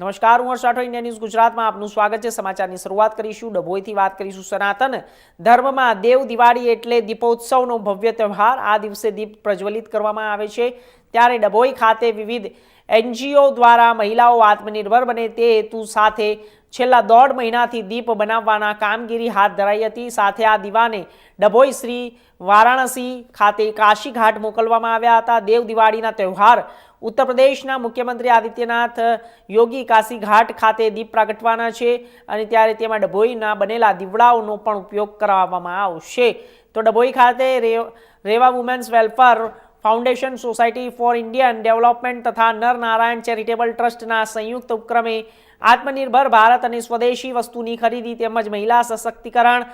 નમસ્કાર, હું હર્ષ Rathod, India news ગુજરાતમાં આપનું સ્વાગત છે. સમાચારની શરૂઆત કરીશું, ડભોઈથી વાત કરીશું સનાતન. ધર્મમાં દેવ દિવાળી એટલે દીપોત્સવનો ભવ્ય તહેવાર. આ દિવસે દીપ પ્રજ્વલિત કરવામાં આવે છે. ત્યારે ડભોઈ ખાતે વિવિધ એનજીઓ દ્વારા મહિલાઓ આત્મનિર્ભર બને તે હેતુ સાથે છેલ્લા દોઢ મહિનાથી દીપ બનાવવાના કામગીરી હાથ ધરાઈ હતી. સાથે આ દીવાને ડભોઈ શ્રી વારાણસી ખાતે કાશી ઘાટ મોકલવામાં આવ્યા હતા. દેવ દિવાળીના તહેવાર. ઉત્તર પ્રદેશના મુખ્યમંત્રી આદિત્યનાથ યોગી કાશી ઘાટ ખાતે દીપ પ્રગટવાના છે અને ત્યારે તેમાં ડભોઈના બનેલા દીવડાઓનો પણ ઉપયોગ કરાવવામાં આવશે. તો ડભોઈ ખાતે Reva women's welfare foundation society for Indian development તથા નર નારાયણ ચેરિટેબલ ટ્રસ્ટના સંયુક્ત ઉપક્રમે આત્મનિર્ભર ભારત અને સ્વદેશી વસ્તુની ખરીદી તેમજ મહિલા સશક્તિકરણ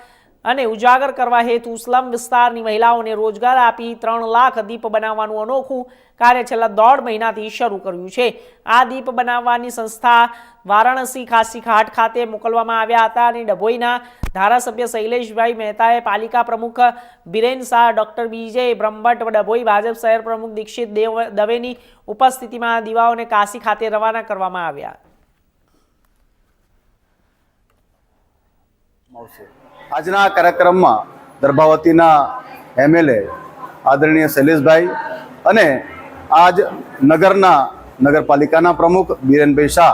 અને ઉજાગર કરવા હેતુ સ્લમ વિસ્તારની મહિલાઓને રોજગાર આપી ત્રણ લાખ દીપ બનાવવાનું અનોખું કાર્ય છેલ્લા દોઢ મહિનાથી શરૂ કર્યું છે. આ દીપ બનાવવાની સંસ્થા વારાણસી ખાસી ઘાટ ખાતે મોકલવામાં આવ્યા હતા અને ડભોઈના ધારાસભ્ય શૈલેષભાઈ મહેતાએ પાલિકા પ્રમુખ બિરેન શાહ, ડૉક્ટર બીજે બ્રહ્મભટ્ટ, ડભોઈ ભાજપ શહેર પ્રમુખ દીક્ષિત દેવ દવેની ઉપસ્થિતિમાં દીવાઓને કાશી ખાતે રવાના કરવામાં આવ્યા. આજના કાર્યક્રમમાં દર્ભાવતીના એમએલએ આદરણીય શૈલેષભાઈ અને આજ નગરના નગરપાલિકાના પ્રમુખ બીરેનભાઈ શાહ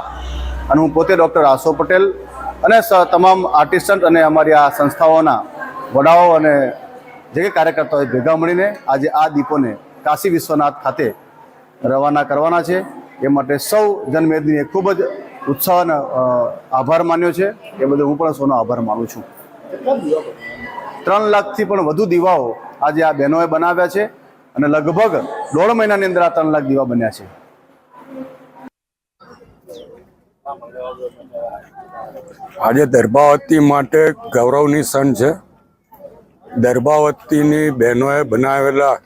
અને હું પોતે ડૉક્ટર આસો પટેલ અને તમામ આર્ટિસ્ટન્ટ અને અમારી આ સંસ્થાઓના વડાઓ અને જે કંઈ કાર્યકર્તાઓ ભેગા મળીને આજે આ દીપોને કાશી વિશ્વનાથ ખાતે રવાના કરવાના છે. એ માટે સૌ જનમેદનીએ ખૂબ જ ઉત્સાહ આભાર માન્યો છે. એ બદલ હું પણ સૌનો આભાર માનું છું. ત્રણ લાખથી પણ વધુ દીવાઓ આજે આ બહેનોએ બનાવ્યા છે અને લગભગ દોઢ મહિનાની અંદર આ ત્રણ લાખ દીવા બન્યા છે. આજે દર્ભાવતી માટે ગૌરવની સણ છે. દર્ભાવતીની બહેનોએ બનાવેલા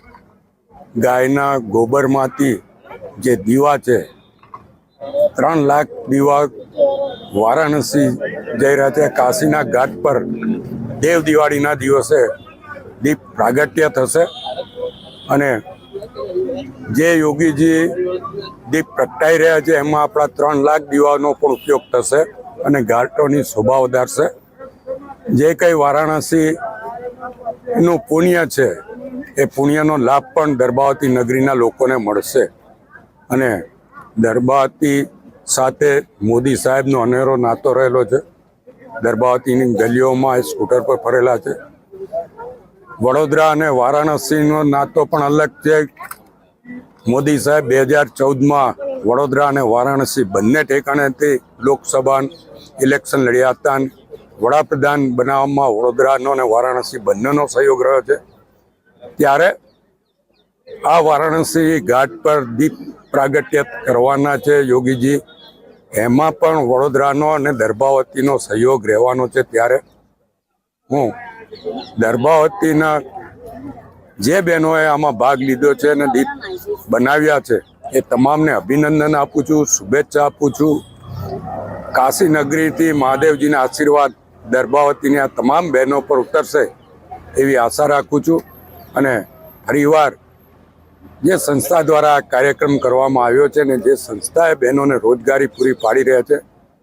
ગાયના ગોબરમાંથી જે દીવા છે ત્રણ લાખ દીવા વારાણસી જઈ રહ્યા છે. કાશીના ઘાટ પર દેવ દિવાળીના દિવસે દીપ પ્રાગટ્ય થશે અને જે યોગીજી દીપ પ્રગટાઈ રહ્યા છે, એમાં આપણા ત્રણ લાખ દીવાનો પણ ઉપયોગ થશે અને ઘાટોની શોભા વધારશે. જે કંઈ વારાણસીનું પુણ્ય છે, એ પુણ્યનો લાભ પણ દરબાવતી નગરીના લોકોને મળશે. અને દર્ભાવતી સાથે મોદી સાહેબનો અનેરો નાતો રહેલો છે. દર્ભાવતીની ગલીઓમાં એ સ્કૂટર પર ફરેલા છે. વડોદરા અને વારાણસીનો નાતો પણ અલગ છે. મોદી સાહેબ બે હજાર ચૌદમાં વડોદરા અને વારાણસી બંને ઠેકાણેથી લોકસભા ઇલેક્શન લડ્યા હતા વડાપ્રધાન બનાવવામાં વડોદરાનો અને વારાણસી બંનેનો સહયોગ રહ્યો છે. ત્યારે આ વારાણસી ઘાટ પર દીપ પ્રાગટ્ય કરવાના છે યોગીજી. એમાં પણ વડોદરાનો અને દર્ભાવતીનો સહયોગ રહેવાનો છે ત્યારે હું દર્ભાવતીના જે બહેનોએ આમાં ભાગ લીધો છે અને દીપ બનાવ્યા છે, એ તમામને અભિનંદન આપું છું, શુભેચ્છા આપું છું. કાશી નગરીથી મહાદેવજીના આશીર્વાદ દર્ભાવતીની આ તમામ બહેનો પર ઉતરશે એવી આશા રાખું છું અને ફરીવાર જે સંસ્થા દ્વારા કાર્યક્રમ કરવામાં આવ્યો છે ને જે સંસ્થાએ બહેનોને રોજગારી પૂરી પાડી રહ્યા છે,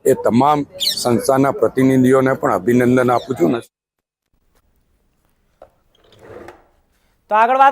એ તમામ સંસ્થાના પ્રતિનિધિઓને પણ અભિનંદન આપું છું ને. તો આગળ